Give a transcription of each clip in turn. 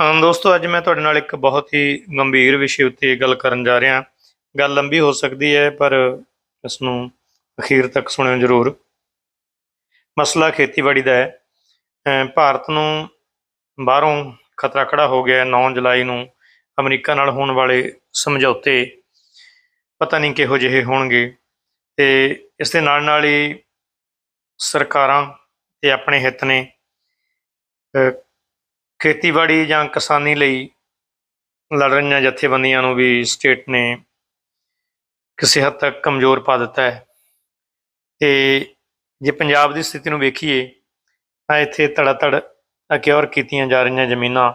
ਦੋਸਤੋ, ਅੱਜ ਮੈਂ ਤੁਹਾਡੇ ਨਾਲ ਇੱਕ ਬਹੁਤ ਹੀ ਗੰਭੀਰ ਵਿਸ਼ੇ ਉੱਤੇ ਗੱਲ ਕਰਨ ਜਾ ਰਿਹਾ। ਗੱਲ ਲੰਬੀ ਹੋ ਸਕਦੀ ਹੈ, ਪਰ ਇਸ ਨੂੰ ਅਖੀਰ ਤੱਕ ਸੁਣਿਓ ਜ਼ਰੂਰ। ਮਸਲਾ ਖੇਤੀਬਾੜੀ ਦਾ ਹੈ। ਭਾਰਤ ਨੂੰ ਬਾਹਰੋਂ ਖਤਰਾ ਖੜਾ ਹੋ ਗਿਆ ਹੈ 9 ਜੁਲਾਈ ਨੂੰ, ਅਮਰੀਕਾ ਨਾਲ ਹੋਣ ਵਾਲੇ ਸਮਝੌਤੇ ਪਤਾ ਨਹੀਂ ਕਿਹੋ ਜਿਹੇ ਹੋਣਗੇ ਤੇ ਇਸ ਦੇ ਨਾਲ ਨਾਲ ਹੀ ਸਰਕਾਰਾਂ ਤੇ ਆਪਣੇ ਹਿੱਤ ਨੇ ਖੇਤੀਬਾੜੀ ਜਾਂ ਕਿਸਾਨੀ ਲਈ ਲੜ ਰਹੀਆਂ ਜਥੇਬੰਦੀਆਂ ਨੂੰ ਵੀ ਸਟੇਟ ਨੇ ਕਿਸੇ ਹੱਦ ਤੱਕ ਕਮਜ਼ੋਰ ਪਾ ਦਿੱਤਾ ਹੈ। ਤੇ ਜੇ ਪੰਜਾਬ ਦੀ ਸਥਿਤੀ ਨੂੰ ਵੇਖੀਏ, ਤਾਂ ਇੱਥੇ ਧੜਾ-ਧੜ ਅਕਿਓਰ ਕੀਤੀਆਂ ਜਾ ਰਹੀਆਂ ਜ਼ਮੀਨਾਂ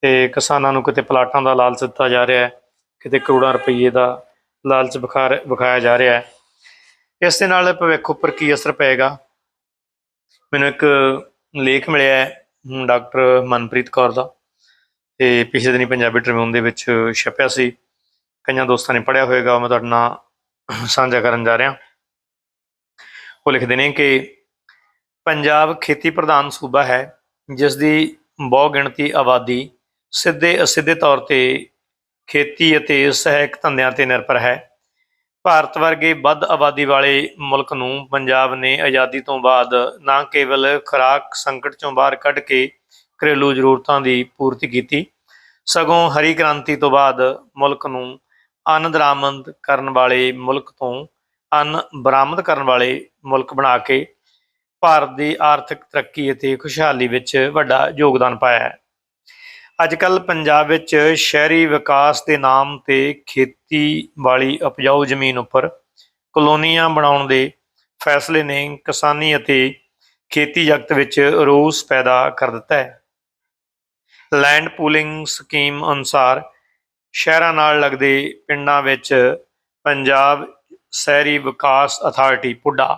ਤੇ ਕਿਸਾਨਾਂ ਨੂੰ ਕਿਤੇ ਪਲਾਟਾਂ ਦਾ ਲਾਲਚ ਦਿੱਤਾ ਜਾ ਰਿਹਾ ਹੈ, ਕਿਤੇ ਕਰੋੜਾਂ ਰੁਪਏ ਦਾ ਲਾਲਚ ਵਿਖਾਰ ਵਿਖਾਇਆ ਜਾ ਰਿਹਾ ਹੈ। ਇਸ ਦੇ ਨਾਲ ਭਵਿੱਖ ਉੱਪਰ ਕੀ ਅਸਰ ਪਏਗਾ? ਮੈਨੂੰ ਇੱਕ ਲੇਖ ਮਿਲਿਆ ਹੈ। ਡਾਕਟਰ ਮਨਪ੍ਰੀਤ ਕੌਰ ਦਾ। ਤੇ ਪਿਛਲੇ ਦਿਨੀ ਪੰਜਾਬੀ ਟ੍ਰਿਬਿਊਨ ਦੇ ਵਿੱਚ ਛਪਿਆ ਸੀ। ਕਈਆਂ ਦੋਸਤਾਂ ਨੇ ਪੜ੍ਹਿਆ ਹੋਵੇਗਾ ਉਹ ਮੈਂ ਤੁਹਾਡੇ ਨਾਲ ਸਾਂਝਾ ਕਰਨ ਜਾ ਰਿਹਾ। ਉਹ ਲਿਖਦੇ ਨੇ ਕਿ ਪੰਜਾਬ ਖੇਤੀ ਪ੍ਰਧਾਨ ਸੂਬਾ ਹੈ, ਜਿਸ ਦੀ ਬਹੁ ਗਿਣਤੀ ਆਬਾਦੀ ਸਿੱਧੇ ਅਸਿੱਧੇ ਤੌਰ ਤੇ ਖੇਤੀ ਅਤੇ ਸਹਾਇਕ ਧੰਦਿਆਂ ਤੇ ਨਿਰਭਰ ਹੈ। ਭਾਰਤ ਵਰਗੇ ਵੱਧ ਆਬਾਦੀ ਵਾਲੇ ਮੁਲਕ ਨੂੰ ਪੰਜਾਬ ਨੇ ਆਜ਼ਾਦੀ ਤੋਂ ਬਾਅਦ ਨਾ ਕੇਵਲ ਖੁਰਾਕ ਸੰਕਟ ਚੋਂ ਬਾਹਰ ਕੱਢ ਕੇ ਘਰੇਲੂ ਜ਼ਰੂਰਤਾਂ ਦੀ ਪੂਰਤੀ ਕੀਤੀ, ਸਗੋਂ ਹਰੀ ਕ੍ਰਾਂਤੀ ਤੋਂ ਬਾਅਦ ਮੁਲਕ ਨੂੰ ਅੰਨ ਦਰਾਮਦ ਕਰਨ ਵਾਲੇ ਮੁਲਕ ਤੋਂ ਅੰਨ ਬਰਾਮਦ ਕਰਨ ਵਾਲੇ ਮੁਲਕ ਬਣਾ ਕੇ ਭਾਰਤ ਦੀ ਆਰਥਿਕ ਤਰੱਕੀ ਅਤੇ ਖੁਸ਼ਹਾਲੀ ਵਿੱਚ ਵੱਡਾ ਯੋਗਦਾਨ ਪਾਇਆ ਹੈ। ਅੱਜ ਕੱਲ ਪੰਜਾਬ ਵਿੱਚ ਸ਼ਹਿਰੀ ਵਿਕਾਸ ਦੇ ਨਾਮ ਤੇ ਖੇਤੀ ਵਾਲੀ ਉਪਜਾਊ ਜ਼ਮੀਨ ਉੱਪਰ ਕਲੋਨੀਆਂ ਬਣਾਉਣ ਦੇ ਫੈਸਲੇ ਨੇ ਕਿਸਾਨੀ ਅਤੇ ਖੇਤੀ ਜਗਤ ਵਿੱਚ ਰੋਸ ਪੈਦਾ ਕਰ ਦਿੱਤਾ ਹੈ। ਲੈਂਡ ਪੂਲਿੰਗ ਸਕੀਮ ਅਨੁਸਾਰ ਸ਼ਹਿਰਾਂ ਨਾਲ ਲੱਗਦੇ ਪਿੰਡਾਂ ਵਿੱਚ ਪੰਜਾਬ ਸ਼ਹਿਰੀ ਵਿਕਾਸ ਅਥਾਰਟੀ ਪੁੱਡਾ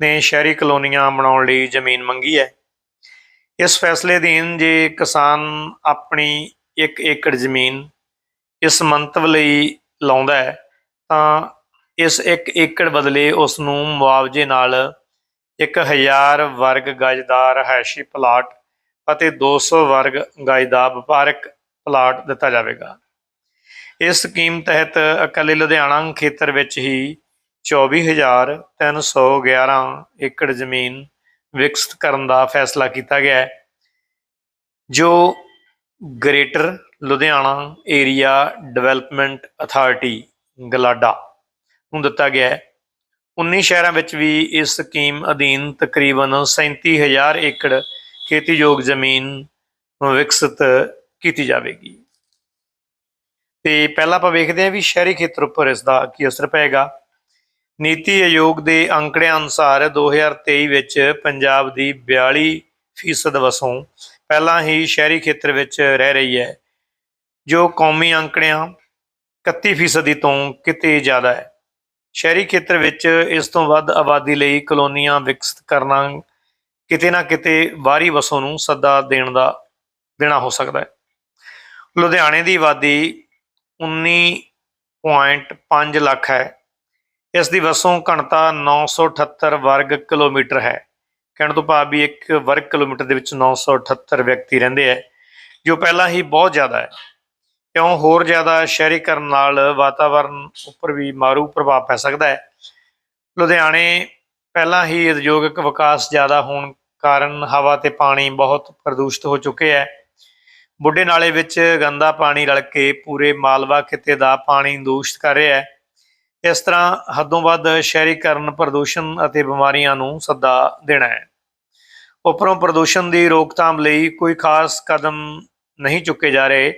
ਨੇ ਸ਼ਹਿਰੀ ਕਲੋਨੀਆਂ ਬਣਾਉਣ ਲਈ ਜ਼ਮੀਨ ਮੰਗੀ ਹੈ। ਇਸ ਫੈਸਲੇ ਅਧੀਨ ਜੇ ਕਿਸਾਨ ਆਪਣੀ 1 ਏਕੜ ਜ਼ਮੀਨ ਇਸ ਮੰਤਵ ਲਈ ਲਾਉਂਦਾ ਹੈ, ਤਾਂ ਇਸ 1 ਏਕੜ ਬਦਲੇ ਉਸ ਨੂੰ ਮੁਆਵਜ਼ੇ ਨਾਲ 1000 ਵਰਗ ਗਜ ਦਾ ਰਹਾਇਸ਼ੀ ਪਲਾਟ ਅਤੇ 200 ਵਰਗ ਗਜ ਦਾ ਵਪਾਰਕ ਪਲਾਟ ਦਿੱਤਾ ਜਾਵੇਗਾ। ਇਸ ਸਕੀਮ ਤਹਿਤ ਇਕੱਲੇ ਲੁਧਿਆਣਾ ਖੇਤਰ ਵਿੱਚ ਹੀ 24311 ਏਕੜ ਜ਼ਮੀਨ ਵਿਕਸਿਤ ਕਰਨ ਦਾ ਫੈਸਲਾ ਕੀਤਾ ਗਿਆ ਹੈ, ਜੋ greater Ludhiana area development authority GLADA ਨੂੰ ਦਿੱਤਾ ਗਿਆ ਹੈ। 19 ਸ਼ਹਿਰਾਂ ਵਿੱਚ ਵੀ ਇਸ ਸਕੀਮ ਅਧੀਨ ਤਕਰੀਬਨ 37000 ਏਕੜ ਖੇਤੀਯੋਗ ਜ਼ਮੀਨ ਵਿਕਸਿਤ ਕੀਤੀ ਜਾਵੇਗੀ। ਤੇ ਪਹਿਲਾਂ ਆਪਾਂ ਵੇਖਦੇ ਹਾਂ ਵੀ ਸ਼ਹਿਰੀ ਖੇਤਰ ਉੱਪਰ ਇਸ ਦਾ ਕੀ ਅਸਰ ਪਏਗਾ। ਨੀਤੀ ਆਯੋਗ ਦੇ ਅੰਕੜਿਆਂ ਅਨੁਸਾਰ 2023 ਵਿੱਚ ਪੰਜਾਬ ਦੀ 42% ਵਸੋਂ ਪਹਿਲਾਂ ਹੀ ਸ਼ਹਿਰੀ ਖੇਤਰ ਵਿੱਚ ਰਹਿ ਰਹੀ ਹੈ, ਜੋ ਕੌਮੀ ਅੰਕੜਿਆਂ 31% ਤੋਂ ਕਿਤੇ ਜ਼ਿਆਦਾ ਹੈ। ਸ਼ਹਿਰੀ ਖੇਤਰ ਵਿੱਚ ਇਸ ਤੋਂ ਵੱਧ ਆਬਾਦੀ ਲਈ ਕਲੋਨੀਆਂ ਵਿਕਸਿਤ ਕਰਨਾ ਕਿਤੇ ਨਾ ਕਿਤੇ ਬਾਹਰੀ ਵਸੋਂ ਨੂੰ ਸੱਦਾ ਦੇਣ ਦਾ ਦੇਣਾ ਹੋ ਸਕਦਾ ਹੈ। ਲੁਧਿਆਣੇ ਦੀ ਆਬਾਦੀ 19.5 ਲੱਖ ਹੈ ਇਸ ਦੀ ਵਸੋਂ ਘਣਤਾ 978 ਵਰਗ ਕਿਲੋਮੀਟਰ ਹੈ। ਕਹਿਣ ਤੋਂ ਭਾਵ ਵੀ ਇੱਕ ਵਰਗ ਕਿਲੋਮੀਟਰ ਦੇ ਵਿੱਚ 978 ਵਿਅਕਤੀ ਰਹਿੰਦੇ ਹੈ, ਜੋ ਪਹਿਲਾਂ ਹੀ ਬਹੁਤ ਜ਼ਿਆਦਾ ਹੈ। ਕਿਉਂ ਹੋਰ ਜ਼ਿਆਦਾ ਸ਼ਹਿਰੀਕਰਨ ਨਾਲ ਵਾਤਾਵਰਣ ਉੱਪਰ ਵੀ ਮਾਰੂ ਪ੍ਰਭਾਵ ਪੈ ਸਕਦਾ ਹੈ। ਲੁਧਿਆਣੇ ਪਹਿਲਾਂ ਹੀ ਉਦਯੋਗਿਕ ਵਿਕਾਸ ਜ਼ਿਆਦਾ ਹੋਣ ਕਾਰਨ ਹਵਾ ਤੇ ਪਾਣੀ ਬਹੁਤ ਪ੍ਰਦੂਸ਼ਿਤ ਹੋ ਚੁੱਕੇ ਹੈ। ਬੁੱਢੇ ਨਾਲੇ ਵਿੱਚ ਗੰਦਾ ਪਾਣੀ ਰਲ ਕੇ ਪੂਰੇ ਮਾਲਵਾ ਖਿੱਤੇ ਦਾ ਪਾਣੀ ਦੂਸ਼ਿਤ ਕਰ ਰਿਹਾ ਹੈ। ਇਸ ਤਰ੍ਹਾਂ ਹੱਦੋਂ ਵੱਧ ਸ਼ਹਿਰੀਕਰਨ, ਪ੍ਰਦੂਸ਼ਣ ਅਤੇ ਬਿਮਾਰੀਆਂ ਨੂੰ ਸੱਦਾ ਦੇਣਾ ਹੈ। ਉਪਰੋਂ ਪ੍ਰਦੂਸ਼ਣ ਦੀ ਰੋਕਥਾਮ ਲਈ ਕੋਈ ਖਾਸ ਕਦਮ ਨਹੀਂ ਚੁੱਕੇ ਜਾ ਰਹੇ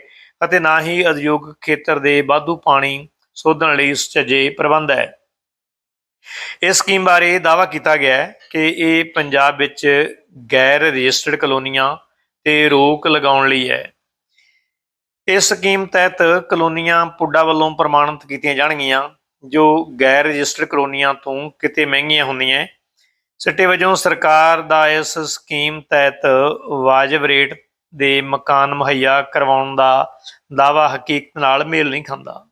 ਅਤੇ ਨਾ ਹੀ ਉਦਯੋਗਿਕ ਖੇਤਰ ਦੇ ਵਾਧੂ ਪਾਣੀ ਸੋਧਣ ਲਈ ਸੁਚੱਜੇ ਪ੍ਰਬੰਧ ਹੈ। ਇਸ ਸਕੀਮ ਬਾਰੇ ਦਾਅਵਾ ਕੀਤਾ ਗਿਆ ਹੈ ਕਿ ਇਹ ਪੰਜਾਬ ਵਿੱਚ ਗੈਰ ਰਜਿਸਟਰਡ ਕਲੋਨੀਆਂ ਤੇ ਰੋਕ ਲਗਾਉਣ ਲਈ ਹੈ। ਇਸ ਸਕੀਮ ਤਹਿਤ ਕਲੋਨੀਆਂ ਪੁੱਡਾ ਵੱਲੋਂ ਪ੍ਰਮਾਣਿਤ ਕੀਤੀਆਂ ਜਾਣਗੀਆਂ ਜੋ ਗੈਰ ਰਜਿਸਟਰਡ ਕਲੋਨੀਆਂ ਤੋਂ ਕਿਤੇ ਮਹਿੰਗੀਆਂ ਹੁੰਦੀਆਂ ਸਿੱਟੇ ਵਜੋਂ ਸਰਕਾਰ ਦਾ ਇਸ ਸਕੀਮ ਤਹਿਤ ਵਾਜਬ ਰੇਟ ਦੇ ਮਕਾਨ ਮੁਹੱਈਆ ਕਰਵਾਉਣ ਦਾ ਦਾਅਵਾ ਹਕੀਕਤ ਨਾਲ ਮੇਲ ਨਹੀਂ ਖਾਂਦਾ।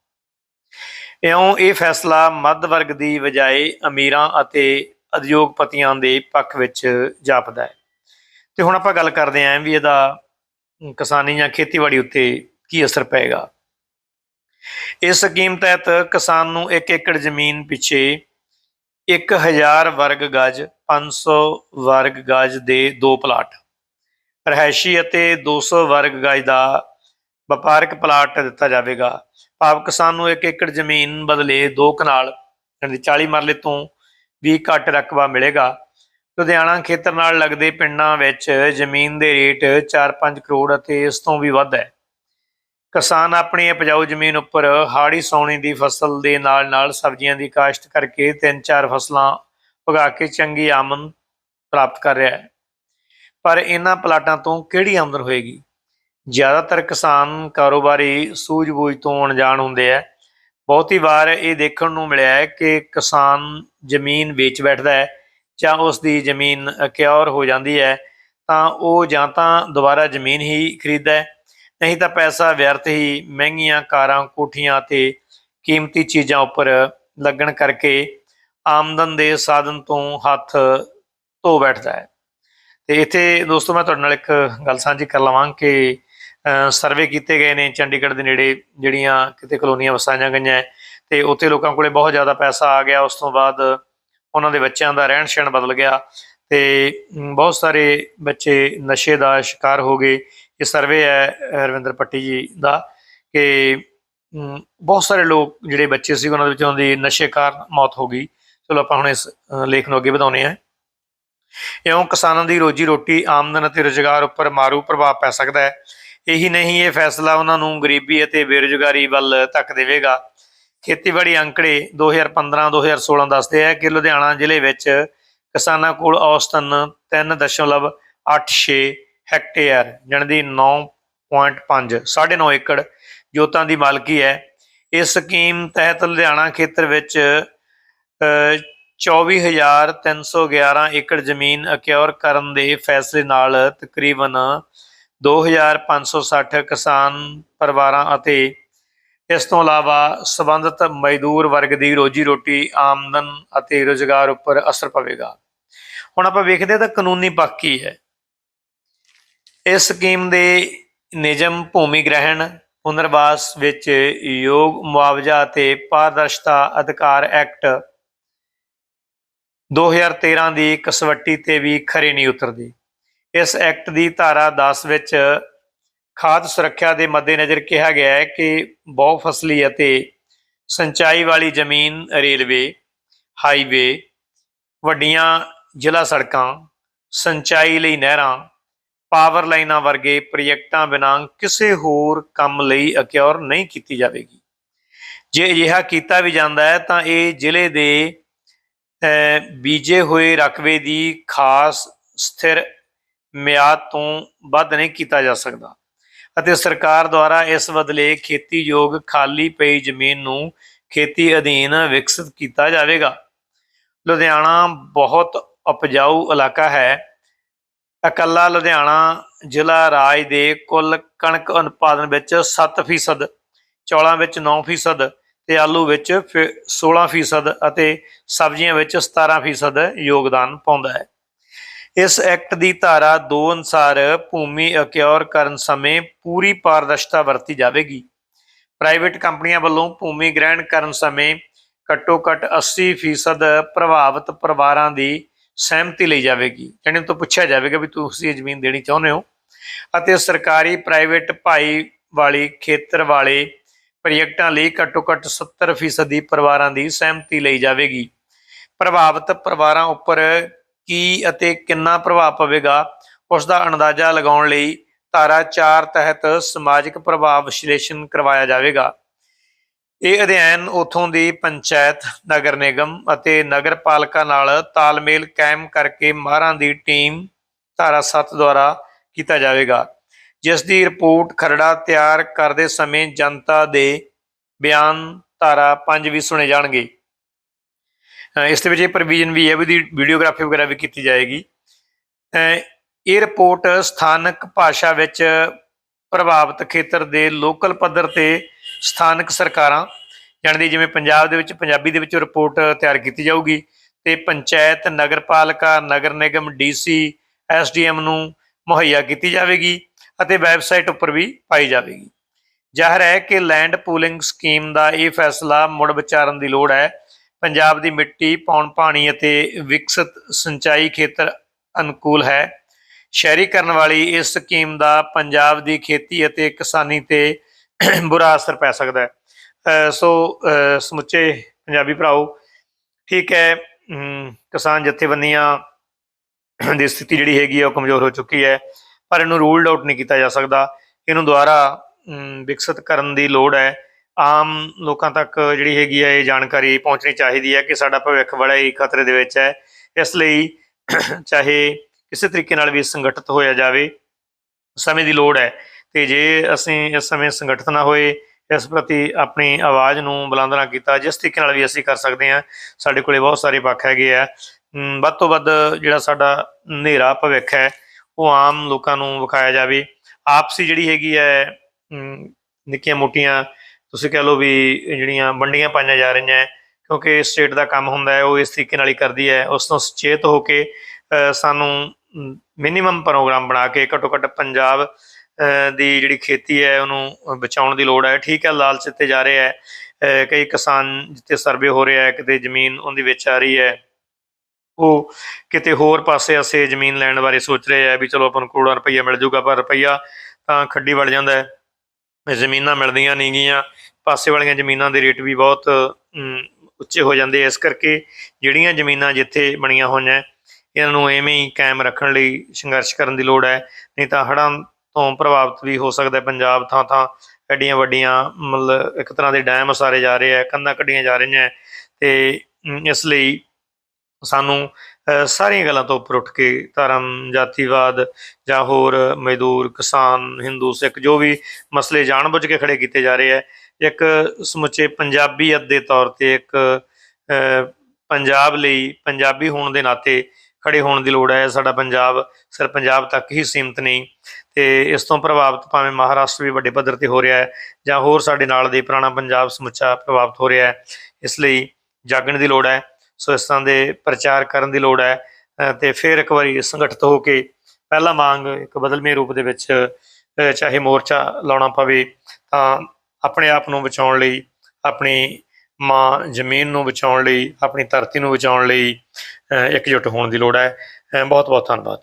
ਇਉਂ ਇਹ ਫੈਸਲਾ ਮੱਧ ਵਰਗ ਦੀ ਬਜਾਏ ਅਮੀਰਾਂ ਅਤੇ ਉਦਯੋਗਪਤੀਆਂ ਦੇ ਪੱਖ ਵਿੱਚ ਜਾਪਦਾ ਹੈ। ਤੇ ਹੁਣ ਆਪਾਂ ਗੱਲ ਕਰਦੇ ਆਂ ਵੀ ਇਹਦਾ ਕਿਸਾਨੀ ਜਾਂ ਖੇਤੀਬਾੜੀ ਉੱਤੇ ਕੀ ਅਸਰ ਪਏਗਾ। ਇਸ ਸਕੀਮ ਤਹਿਤ ਕਿਸਾਨ ਨੂੰ ਇੱਕ ਏਕੜ ਜ਼ਮੀਨ ਪਿੱਛੇ 1000 ਵਰਗ ਗਜ 500 ਵਰਗ ਗਜ ਦੇ ਦੋ ਪਲਾਟ ਰਹਿائشੀ ਅਤੇ 200 ਵਰਗ ਗਜ ਦਾ ਵਪਾਰਕ ਪਲਾਟ ਦਿੱਤਾ ਜਾਵੇਗਾ। ਭਾਵ ਕਿਸਾਨ ਨੂੰ ਇੱਕ ਏਕੜ ਜ਼ਮੀਨ ਬਦਲੇ ਦੋ ਕਨਾਲ, ਯਾਨੀ 40 ਮਰਲੇ ਤੋਂ ਵੀ ਘੱਟ ਰਕਬਾ ਮਿਲੇਗਾ। ਲੁਧਿਆਣਾ ਖੇਤਰ ਨਾਲ ਲੱਗਦੇ ਪਿੰਡਾਂ ਵਿੱਚ ਜ਼ਮੀਨ ਦੇ ਰੇਟ 4-5 ਕਰੋੜ ਅਤੇ ਇਸ ਤੋਂ ਵੀ ਵੱਧ ਹੈ। ਕਿਸਾਨ ਆਪਣੀ ਉਪਜਾਊ ਜ਼ਮੀਨ ਉੱਪਰ ਹਾੜੀ ਸੌਣੀ ਦੀ ਫਸਲ ਦੇ ਨਾਲ-ਨਾਲ ਸਬਜ਼ੀਆਂ ਦੀ ਕਾਸ਼ਤ ਕਰਕੇ ਤਿੰਨ ਚਾਰ ਫਸਲਾਂ ਉਗਾ ਕੇ ਚੰਗੀ ਆਮਦਨ ਪ੍ਰਾਪਤ ਕਰ ਰਿਹਾ ਹੈ। ਪਰ ਇਹਨਾਂ ਪਲਾਟਾਂ ਤੋਂ ਕਿਹੜੀ ਆਮਦਨ ਹੋਏਗੀ? ਜ਼ਿਆਦਾਤਰ ਕਿਸਾਨ ਕਾਰੋਬਾਰੀ ਸੂਝ-ਬੂਝ ਤੋਂ ਅਣਜਾਣ ਹੁੰਦੇ ਆ। ਬਹੁਤੀ ਵਾਰ ਇਹ ਦੇਖਣ ਨੂੰ ਮਿਲਿਆ ਹੈ ਕਿ ਕਿਸਾਨ ਜ਼ਮੀਨ ਵੇਚ ਬੈਠਦਾ ਹੈ ਜਾਂ ਉਸ ਦੀ ਜ਼ਮੀਨ ਅਕਿਓਰ ਹੋ ਜਾਂਦੀ ਹੈ ਤਾਂ ਉਹ ਜਾਂ ਤਾਂ ਦੁਬਾਰਾ ਜ਼ਮੀਨ ਹੀ ਖਰੀਦਦਾ ਹੈ ਨਹੀਂ ਤਾਂ ਪੈਸਾ ਵਿਅਰਥ ਹੀ ਮਹਿੰਗੀਆਂ ਕਾਰਾਂ, ਕੋਠੀਆਂ ਅਤੇ ਕੀਮਤੀ ਚੀਜ਼ਾਂ ਉੱਪਰ ਲੱਗਣ ਕਰਕੇ ਆਮਦਨ ਦੇ ਸਾਧਨ ਤੋਂ ਹੱਥ ਧੋ ਬੈਠਦਾ ਹੈ। ਤੇ ਇੱਥੇ ਦੋਸਤੋ ਮੈਂ ਤੁਹਾਡੇ ਨਾਲ ਇੱਕ ਗੱਲ ਸਾਂਝੀ ਕਰ ਲਵਾਂ ਕਿ ਸਰਵੇ ਕੀਤੇ ਗਏ ਨੇ ਚੰਡੀਗੜ੍ਹ ਦੇ ਨੇੜੇ ਜਿਹੜੀਆਂ ਕਿਤੇ ਕਲੋਨੀਆਂ ਵਸਾਈਆਂ ਗਈਆਂ ਹੈ ਤੇ ਉੱਥੇ ਲੋਕਾਂ ਕੋਲੇ ਬਹੁਤ ਜ਼ਿਆਦਾ ਪੈਸਾ ਆ ਗਿਆ। ਉਸ ਤੋਂ ਬਾਅਦ ਉਹਨਾਂ ਦੇ ਬੱਚਿਆਂ ਦਾ ਰਹਿਣ ਸਹਿਣ ਬਦਲ ਗਿਆ ਤੇ ਬਹੁਤ ਸਾਰੇ ਬੱਚੇ ਨਸ਼ੇ ਦਾ ਸ਼ਿਕਾਰ ਹੋ ਗਏ। ਇਹ ਸਰਵੇ ਹੈ ਰਵਿੰਦਰ ਪੱਟੀ ਜੀ ਦਾ ਕਿ ਬਹੁਤ ਸਾਰੇ ਲੋਕ ਜਿਹੜੇ ਬੱਚੇ ਸੀ ਉਹਨਾਂ ਦੇ ਵਿੱਚੋਂ ਦੀ ਨਸ਼ੇ ਕਾਰਨ ਮੌਤ ਹੋ ਗਈ। ਚਲੋ ਆਪਾਂ ਹੁਣ ਇਸ ਲੇਖ ਨੂੰ ਅੱਗੇ ਵਧਾਉਨੇ ਆ ਇਉਂ ਕਿਸਾਨਾਂ ਦੀ ਰੋਜੀ ਰੋਟੀ ਆਮਦਨ ਅਤੇ ਰੁਜ਼ਗਾਰ ਉੱਪਰ ਮਾਰੂ ਪ੍ਰਭਾਵ ਪੈ ਸਕਦਾ ਹੈ। ਇਹੀ ਨਹੀਂ, ਇਹ ਫੈਸਲਾ ਉਹਨਾਂ ਨੂੰ ਗਰੀਬੀ ਅਤੇ ਬੇਰੁਜ਼ਗਾਰੀ ਵੱਲ ਧੱਕ ਦੇਵੇਗਾ। ਖੇਤੀਬਾੜੀ ਅੰਕੜੇ 2015-2016 ਦੱਸਦੇ ਆ ਕਿ ਲੁਧਿਆਣਾ ਜ਼ਿਲ੍ਹੇ ਵਿੱਚ ਕਿਸਾਨਾਂ ਕੋਲ ਔਸਤਨ 3.86 ਹੈਕਟੇਅਰ ਜਾਣੀ ਦੀ 9.5 9.5 ਏਕੜ ਜੋਤਾਂ ਦੀ ਮਾਲਕੀ ਹੈ। ਇਸ ਸਕੀਮ ਤਹਿਤ ਲੁਧਿਆਣਾ ਖੇਤਰ ਵਿੱਚ ਅ, 24311 ਏਕੜ ਜ਼ਮੀਨ ਅਕਿਓਰ ਕਰਨ ਦੇ ਫੈਸਲੇ ਨਾਲ ਤਕਰੀਬਨ 2560 ਕਿਸਾਨ ਪਰਿਵਾਰਾਂ ਅਤੇ ਇਸ ਤੋਂ ਇਲਾਵਾ ਸਬੰਧਤ ਮਜ਼ਦੂਰ ਵਰਗ ਦੀ ਰੋਜੀ ਰੋਟੀ ਆਮਦਨ ਅਤੇ ਰੁਜ਼ਗਾਰ ਉੱਪਰ ਅਸਰ ਪਵੇਗਾ। ਹੁਣ ਆਪਾਂ ਵੇਖਦੇ ਹਾਂ ਤਾਂ ਕਾਨੂੰਨੀ ਪੱਖ ਕੀ ਹੈ। ਇਸ ਸਕੀਮ ਦੇ ਨਿਯਮ ਭੂਮੀ ਗ੍ਰਹਿਣ, ਪੁਨਰਵਾਸ ਵਿੱਚ ਯੋਗ ਮੁਆਵਜ਼ਾ ਅਤੇ ਪਾਰਦਰਸ਼ਤਾ ਅਧਿਕਾਰ ਐਕਟ 2013 ਦੀ ਕਸਵੱਟੀ ਤੇ ਵੀ ਖਰੇ ਨਹੀਂ ਉਤਰਦੀ। ਇਸ ਐਕਟ ਦੀ ਧਾਰਾ 10 ਵਿੱਚ ਖਾਦ ਸੁਰੱਖਿਆ ਦੇ ਮੱਦੇਨਜ਼ਰ ਕਿਹਾ ਗਿਆ ਹੈ ਕਿ ਬਹੁ ਫਸਲੀ ਅਤੇ ਸਿੰਚਾਈ ਵਾਲੀ ਜ਼ਮੀਨ, ਰੇਲਵੇ, ਹਾਈਵੇ, ਵੱਡੀਆਂ ਜ਼ਿਲ੍ਹਾ ਸੜਕਾਂ, ਸਿੰਚਾਈ ਲਈ ਨਹਿਰਾਂ ਪਾਵਰ ਲਾਈਨਾਂ ਵਰਗੇ ਪ੍ਰੋਜੈਕਟਾਂ ਬਿਨਾਂ ਕਿਸੇ ਹੋਰ ਕੰਮ ਲਈ ਅਕਿਓਰ ਨਹੀਂ ਕੀਤੀ ਜਾਵੇਗੀ। ਜੇ ਅਜਿਹਾ ਕੀਤਾ ਵੀ ਜਾਂਦਾ ਹੈ, ਤਾਂ ਇਹ ਜ਼ਿਲ੍ਹੇ ਦੇ ਬੀਜੇ ਹੋਏ ਰਕਬੇ ਦੀ ਖਾਸ ਸਥਿਰ ਮਿਆਦ ਤੋਂ ਵੱਧ ਨਹੀਂ ਕੀਤਾ ਜਾ ਸਕਦਾ ਅਤੇ ਸਰਕਾਰ ਦੁਆਰਾ ਇਸ ਬਦਲੇ ਖੇਤੀਯੋਗ ਖਾਲੀ ਪਈ ਜ਼ਮੀਨ ਨੂੰ ਖੇਤੀ ਅਧੀਨ ਵਿਕਸਿਤ ਕੀਤਾ ਜਾਵੇਗਾ। ਲੁਧਿਆਣਾ ਬਹੁਤ ਉਪਜਾਊ ਇਲਾਕਾ ਹੈ ਇਕੱਲਾ ਲੁਧਿਆਣਾ ਜ਼ਿਲ੍ਹਾ ਰਾਜ ਦੇ ਕੁੱਲ ਕਣਕ ਉਤਪਾਦਨ ਵਿੱਚ 7% ਚੌਲਾਂ ਵਿੱਚ 9% ਤੇ ਆਲੂ ਵਿੱਚ ਫਿ- 16% ਅਤੇ ਸਬਜ਼ੀਆਂ ਵਿੱਚ 17% ਯੋਗਦਾਨ ਪਾਉਂਦਾ ਹੈ। ਇਸ ਐਕਟ ਦੀ ਧਾਰਾ 2 ਅਨੁਸਾਰ ਭੂਮੀ ਅਕਿਓਰ ਕਰਨ ਸਮੇਂ ਪੂਰੀ ਪਾਰਦਰਸ਼ਤਾ ਵਰਤੀ ਜਾਵੇਗੀ। ਪ੍ਰਾਈਵੇਟ ਕੰਪਨੀਆਂ ਵੱਲੋਂ ਭੂਮੀ ਗ੍ਰਹਿਣ ਕਰਨ ਸਮੇਂ ਘੱਟੋ ਘੱਟ 80% ਪ੍ਰਭਾਵਿਤ ਪਰਿਵਾਰਾਂ ਦੀ ਸਹਿਮਤੀ ਲਈ ਜਾਵੇਗੀ ਯਾਨੀ ਤੋਂ ਪੁੱਛਿਆ ਜਾਵੇਗਾ ਵੀ ਤੁਸੀਂ ਇਹ ਜ਼ਮੀਨ ਦੇਣੀ ਚਾਹੁੰਦੇ ਹੋ। ਅਤੇ ਸਰਕਾਰੀ ਪ੍ਰਾਈਵੇਟ ਭਾਈ ਵਾਲੀ, ਖੇਤਰ ਵਾਲੇ ਪ੍ਰੋਜੈਕਟਾਂ ਲਈ ਘੱਟੋ ਘੱਟ 70% ਦੀ ਪਰਿਵਾਰਾਂ ਦੀ ਸਹਿਮਤੀ ਲਈ ਜਾਵੇਗੀ। ਪ੍ਰਭਾਵਿਤ ਪਰਿਵਾਰਾਂ ਉੱਪਰ ਕੀ ਅਤੇ ਕਿੰਨਾ ਪ੍ਰਭਾਵ ਪਵੇਗਾ ਉਸ ਦਾ ਅੰਦਾਜ਼ਾ ਲਗਾਉਣ ਲਈ ਧਾਰਾ 4 ਤਹਿਤ ਸਮਾਜਿਕ ਪ੍ਰਭਾਵ ਵਿਸ਼ਲੇਸ਼ਣ ਕਰਵਾਇਆ ਜਾਵੇਗਾ। ਇਹ ਅਧਿਐਨ ਉਥੋਂ ਦੀ ਪੰਚਾਇਤ, ਨਗਰ ਨਿਗਮ ਅਤੇ ਨਗਰ ਪਾਲਿਕਾ ਨਾਲ ਤਾਲਮੇਲ ਕਾਇਮ ਕਰਕੇ ਮਾਹਰਾਂ ਦੀ ਟੀਮ ਧਾਰਾ 7 ਦੁਆਰਾ ਕੀਤਾ ਜਾਵੇਗਾ। ਜਿਸ ਦੀ ਰਿਪੋਰਟ ਖਰੜਾ ਤਿਆਰ ਕਰਦੇ ਸਮੇਂ ਜਨਤਾ ਦੇ ਬਿਆਨ ਧਾਰਾ 5 ਵੀ ਸੁਣੇ ਜਾਣਗੇ। ਇਸ ਦੇ ਵਿੱਚ ਇਹ ਪ੍ਰੋਵੀਜ਼ਨ ਵੀ ਹੈ, ਵੀ ਵੀਡੀਓਗ੍ਰਾਫੀ ਵਗੈਰਾ ਵੀ ਕੀਤੀ ਜਾਏਗੀ। ਇਹ ਰਿਪੋਰਟ ਸਥਾਨਕ ਭਾਸ਼ਾ ਵਿੱਚ ਪ੍ਰਭਾਵਿਤ ਖੇਤਰ ਦੇ ਲੋਕਲ ਪੱਧਰ ਤੇ ਸਥਾਨਕ ਸਰਕਾਰਾਂ ਜਾਣੀ ਦੀ ਜਿਵੇਂ ਪੰਜਾਬ ਦੇ ਵਿੱਚ, ਪੰਜਾਬੀ ਦੇ ਵਿੱਚ ਰਿਪੋਰਟ ਤਿਆਰ ਕੀਤੀ ਜਾਊਗੀ ਤੇ ਪੰਚਾਇਤ, ਨਗਰਪਾਲਿਕਾ, ਨਗਰ ਨਿਗਮ, ਡੀਸੀ, ਐਸਡੀਐਮ ਨੂੰ ਮੁਹੱਈਆ ਕੀਤੀ ਜਾਵੇਗੀ ਅਤੇ ਵੈਬਸਾਈਟ ਉੱਪਰ ਵੀ ਪਾਈ ਜਾਵੇਗੀ। ਜ਼ਾਹਰ ਹੈ ਕਿ ਲੈਂਡ ਪੂਲਿੰਗ ਸਕੀਮ ਦਾ ਇਹ ਫੈਸਲਾ ਮੁੜ ਵਿਚਾਰਨ ਦੀ ਲੋੜ ਹੈ। ਪੰਜਾਬ ਦੀ ਮਿੱਟੀ, ਪੌਣ ਪਾਣੀ ਅਤੇ ਵਿਕਸਿਤ ਸਿੰਚਾਈ ਖੇਤਰ ਅਨੁਕੂਲ ਹੈ। ਸ਼ਹਿਰੀਕਰਨ ਵਾਲੀ ਇਸ ਸਕੀਮ ਦਾ ਪੰਜਾਬ ਦੀ ਖੇਤੀ ਅਤੇ ਕਿਸਾਨੀ ਤੇ ਬੁਰਾ ਅਸਰ ਪੈ ਸਕਦਾ ਹੈ। ਸੋ ਸਮੁੱਚੇ ਪੰਜਾਬੀ ਭਰਾਓ, ਠੀਕ ਹੈ ਕਿਸਾਨ ਜਥੇਬੰਦੀਆਂ ਦੀ ਸਥਿਤੀ ਜਿਹੜੀ ਹੈਗੀ ਹੈ ਉਹ ਕਮਜ਼ੋਰ ਹੋ ਚੁੱਕੀ ਹੈ, ਪਰ ਇਹਨੂੰ ਰੂਲਡ ਆਊਟ ਨਹੀਂ ਕੀਤਾ ਜਾ ਸਕਦਾ। ਇਹਨੂੰ ਦੁਬਾਰਾ ਵਿਕਸਿਤ ਕਰਨ ਦੀ ਲੋੜ ਹੈ। ਆਮ ਲੋਕਾਂ ਤੱਕ ਜਿਹੜੀ ਹੈਗੀ ਹੈ ਇਹ ਜਾਣਕਾਰੀ ਪਹੁੰਚਣੀ ਚਾਹੀਦੀ ਹੈ ਕਿ ਸਾਡਾ ਭਵਿੱਖ ਬੜਾ ਹੀ ਖਤਰੇ ਦੇ ਵਿੱਚ ਹੈ। ਇਸ ਲਈ, ਚਾਹੇ ਕਿਸੇ ਤਰੀਕੇ ਨਾਲ ਵੀ ਸੰਗਠਿਤ ਹੋਇਆ ਜਾਵੇ, ਸਮੇਂ ਦੀ ਲੋੜ ਹੈ। ਤੇ ਜੇ ਅਸੀਂ ਇਸ ਸਮੇਂ ਸੰਗਠਿਤ ਨਾ ਹੋਏ, ਇਸ ਪ੍ਰਤੀ ਆਪਣੀ ਆਵਾਜ਼ ਨੂੰ ਬੁਲੰਦ ਨਾ ਕੀਤਾ, ਜਿਸ ਤਰੀਕੇ ਨਾਲ ਵੀ ਅਸੀਂ ਕਰ ਸਕਦੇ ਹਾਂ, ਸਾਡੇ ਕੋਲੇ ਬਹੁਤ ਸਾਰੇ ਪੱਖ ਹੈਗੇ ਆ। ਵੱਧ ਤੋਂ ਵੱਧ ਜਿਹੜਾ ਸਾਡਾ ਹਨੇਰਾ ਭਵਿੱਖ ਹੈ, ਉਹ ਆਮ ਲੋਕਾਂ ਨੂੰ ਵਿਖਾਇਆ ਜਾਵੇ। ਆਪਸੀ ਜਿਹੜੀ ਹੈਗੀ ਹੈ ਨਿੱਕੀਆਂ ਮੋਟੀਆਂ, ਤੁਸੀਂ ਕਹਿ ਲਓ ਵੀ ਜਿਹੜੀਆਂ ਵੰਡੀਆਂ ਪਾਈਆਂ ਜਾ ਰਹੀਆਂ, ਕਿਉਂਕਿ ਸਟੇਟ ਦਾ ਕੰਮ ਹੁੰਦਾ ਹੈ, ਉਹ ਇਸ ਤਰੀਕੇ ਨਾਲ ਹੀ ਕਰਦੀ ਹੈ। ਉਸ ਤੋਂ ਸੁਚੇਤ ਹੋ ਕੇ ਸਾਨੂੰ ਮਿਨੀਮਮ ਪ੍ਰੋਗਰਾਮ ਬਣਾ ਕੇ, ਘੱਟੋ ਘੱਟ ਪੰਜਾਬ ਦੀ ਜਿਹੜੀ ਖੇਤੀ ਹੈ ਉਹਨੂੰ ਬਚਾਉਣ ਦੀ ਲੋੜ ਹੈ। ਠੀਕ ਹੈ, ਲਾਲਚ 'ਤੇ ਜਾ ਰਹੇ ਹੈ। ਕਈ ਕਿਸਾਨ ਜਿੱਥੇ ਸਰਵੇ ਹੋ ਰਿਹਾ ਹੈ, ਕਿਤੇ ਜ਼ਮੀਨ ਉਹਦੀ ਵਿੱਚ ਆ ਰਹੀ ਹੈ। ਉਹ ਕਿਤੇ ਹੋਰ ਪਾਸੇ ਅਸੇ ਜ਼ਮੀਨ ਲੈਣ ਬਾਰੇ ਸੋਚ ਰਹੇ ਆ ਵੀ ਚਲੋ ਆਪਾਂ ਨੂੰ ਕਰੋੜਾਂ ਰੁਪਈਆ ਮਿਲ ਜਾਊਗਾ ਪਰ ਰੁਪਈਆ ਤਾਂ ਖੱਡੀ ਵੜ ਜਾਂਦਾ ਹੈ। ਜ਼ਮੀਨਾਂ ਮਿਲਦੀਆਂ ਨਹੀਂ ਗੀਆਂ ਪਾਸੇ ਵਾਲੀਆਂ ਜ਼ਮੀਨਾਂ ਦੇ ਰੇਟ ਵੀ ਬਹੁਤ ਉੱਚੇ ਹੋ ਜਾਂਦੇ ਇਸ ਕਰਕੇ ਜਿਹੜੀਆਂ ਜ਼ਮੀਨਾਂ ਜਿੱਥੇ ਬਣੀਆਂ ਹੋਈਆਂ, ਇਹਨਾਂ ਨੂੰ ਐਵੇਂ ਹੀ ਕਾਇਮ ਰੱਖਣ ਲਈ ਸੰਘਰਸ਼ ਕਰਨ ਦੀ ਲੋੜ ਹੈ। ਨਹੀਂ ਤਾਂ ਹੜ੍ਹਾਂ ਤੋਂ ਪ੍ਰਭਾਵਿਤ ਵੀ ਹੋ ਸਕਦਾ ਪੰਜਾਬ ਥਾਂ ਥਾਂ ਐਡੀਆਂ ਵੱਡੀਆਂ, ਮਤਲਬ ਇੱਕ ਤਰ੍ਹਾਂ ਦੇ ਡੈਮ ਉਸਾਰੇ ਜਾ ਰਹੇ ਆ, ਕੰਧਾਂ ਕੱਢੀਆਂ ਜਾ ਰਹੀਆਂ ਹੈ ਤੇ ਇਸ ਲਈ ਸਾਨੂੰ ਸਾਰੀਆਂ ਗੱਲਾਂ ਤੋਂ ਉੱਪਰ ਉੱਠ ਕੇ ਧਰਮ, ਜਾਤੀਵਾਦ ਜਾਂ ਹੋਰ ਮਜ਼ਦੂਰ, ਕਿਸਾਨ, ਹਿੰਦੂ, ਸਿੱਖ ਜੋ ਵੀ ਮਸਲੇ ਜਾਣਬੁੱਝ ਕੇ ਖੜੇ ਕੀਤੇ ਜਾ ਰਹੇ ਹੈ। ਇੱਕ ਸਮੁੱਚੇ ਪੰਜਾਬੀਅਤ ਦੇ ਤੌਰ ਤੇ ਇੱਕ ਪੰਜਾਬ ਲਈ ਪੰਜਾਬੀ ਹੋਣ ਦੇ ਨਾਤੇ ਖੜੇ ਹੋਣ ਦੀ ਲੋੜ ਹੈ। ਸਾਡਾ ਪੰਜਾਬ ਸਿਰ ਪੰਜਾਬ ਤੱਕ ਹੀ ਸੀਮਤ ਨਹੀਂ ਤੇ ਇਸ ਤੋਂ ਪ੍ਰਭਾਵਿਤ ਭਾਵੇਂ ਮਹਾਰਾਸ਼ਟਰ ਵੀ ਵੱਡੇ ਪੱਧਰ ਤੇ ਹੋ ਰਿਹਾ ਹੈ ਜਾਂ ਹੋਰ ਸਾਡੇ ਨਾਲ ਦੇ ਪੁਰਾਣਾ ਪੰਜਾਬ ਸਮੁੱਚਾ ਪ੍ਰਭਾਵਿਤ ਹੋ ਰਿਹਾ ਹੈ ਇਸ ਲਈ ਜਾਗਣ ਦੀ ਲੋੜ ਹੈ ਸੋ ਇਸ ਤਰ੍ਹਾਂ ਦੇ ਪ੍ਰਚਾਰ ਕਰਨ ਦੀ ਲੋੜ ਹੈ ਅ, ਤੇ ਫਿਰ ਇੱਕ ਵਾਰੀ ਸੰਗਠਿਤ ਹੋ ਕੇ ਪਹਿਲਾ ਮੰਗ ਇੱਕ ਬਦਲਵੇਂ ਰੂਪ ਦੇ ਵਿੱਚ ਚਾਹੇ ਮੋਰਚਾ ਲਾਉਣਾ ਪਵੇ ਤਾਂ ਆਪਣੇ ਆਪ ਨੂੰ ਬਚਾਉਣ ਲਈ ਆਪਣੀ ਮਾਂ ਜ਼ਮੀਨ ਨੂੰ ਬਚਾਉਣ ਲਈ ਆਪਣੀ ਧਰਤੀ ਨੂੰ ਬਚਾਉਣ ਲਈ ਇਕਜੁੱਟ ਹੋਣ ਦੀ ਲੋੜ ਹੈ ਬਹੁਤ ਬਹੁਤ ਧੰਨਵਾਦ।